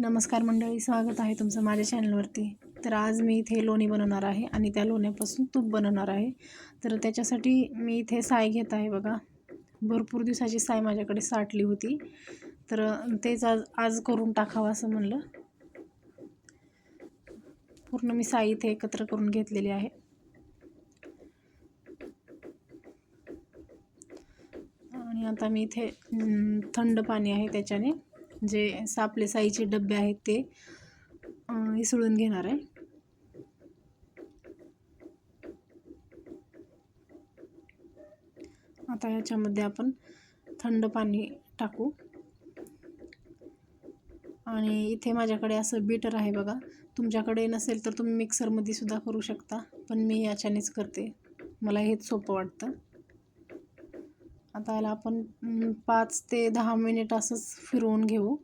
नमस्कार मंडळी स्वागत आहे तुमचं माझ्या चॅनलवरती तर आज मी इथे लोणी बनवणार आहे आणि त्या लोण्यापासून तूप बनवणार आहे. तर त्याच्यासाठी मी इथे साय घेत आहे बघा. भरपूर दिवसाची साय माझ्याकडे साठली होती. तर तेच आज आज करून टाकावं असं म्हणलं. पूर्ण मी साई इथे एकत्र करून घेतलेली आहे. आणि आता मी इथे थंड पाणी आहे त्याच्याने जे सापले साईचे डबे आहेत ते इसळून घेणार आहे. आता ह्याच्यामध्ये आपण थंड पाणी टाकू. आणि इथे माझ्याकडे असं बीटर आहे बघा. तुमच्याकडे नसेल तर तुम्ही मिक्सरमध्ये सुद्धा करू शकता पण मी याच्यानेच करते. मला हेच सोपं वाटतं. आता याला आपण पाच ते दहा मिनिट असंच फिरवून घेऊ.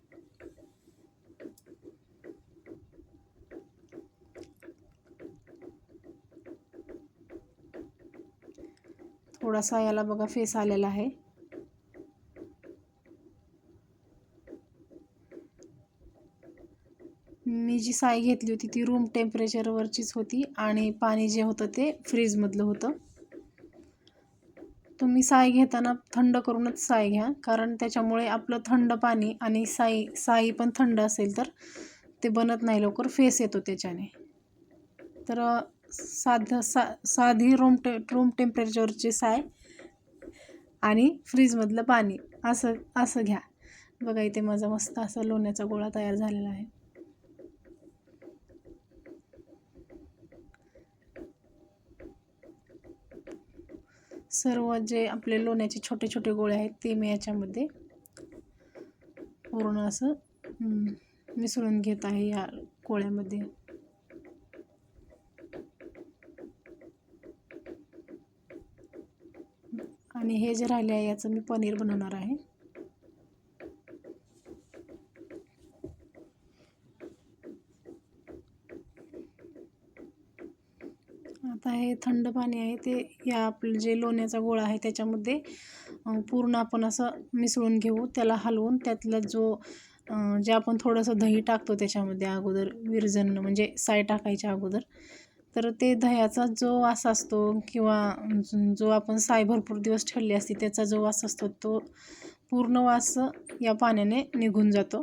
थोडासा याला बघा फेस आलेला आहे. मी जी साय घेतली होती ती रूम टेम्परेचरवरचीच होती आणि पाणी जे होतं ते फ्रीजमधलं होतं. तुम्ही साय घेताना थंड करूनच साय घ्या. कारण त्याच्यामुळे आपलं थंड पाणी आणि साई साई पण थंड असेल तर ते बनत नाही लवकर फेस येतो त्याच्याने. तर साधं सा साधी रूम टे रूम टेम्परेचरची साय आणि फ्रीजमधलं पाणी असं असं घ्या. बघा इथे माझा मस्त असा लोण्याचा गोळा तयार झालेला आहे. सर्व जे आपले लोण्याचे छोटे छोटे गोळे आहेत ते मी याच्यामध्ये पूर्ण असं मिसळून घेत आहे या गोळ्यामध्ये. आणि हे जे राहिले आहे याचं मी पनीर बनवणार आहे. आता हे थंड पाणी आहे ते या आपलं जे लोण्याचा गोळा आहे त्याच्यामध्ये पूर्ण आपण असं मिसळून घेऊ त्याला हलवून त्यातला जो जे आपण थोडंसं दही टाकतो त्याच्यामध्ये अगोदर विरजन म्हणजे साय टाकायच्या अगोदर तर ते दह्याचा जो वास असतो किंवा जो आपण साय भरपूर दिवस ठेवली असते त्याचा जो वास असतो तो पूर्ण वास या पाण्याने निघून जातो.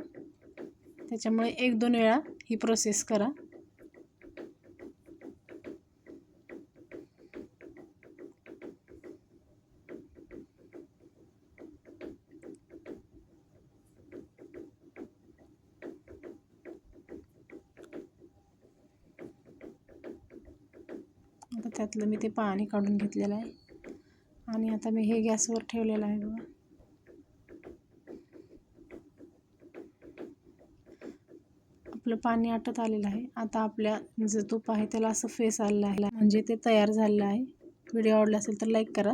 त्याच्यामुळे एक दोन वेळा ही प्रोसेस करा. आता त्यातलं मी ते पाणी काढून घेतलेलं आहे. आणि आता मी हे गॅसवर ठेवलेलं आहे बघा. आपलं पाणी आटत आलेलं आहे. आता आपल्या जे तूप आहे त्याला असं फेस आलेलं आहे. म्हणजे ते तयार झालेलं आहे. व्हिडिओ आवडला असेल तर लाईक करा.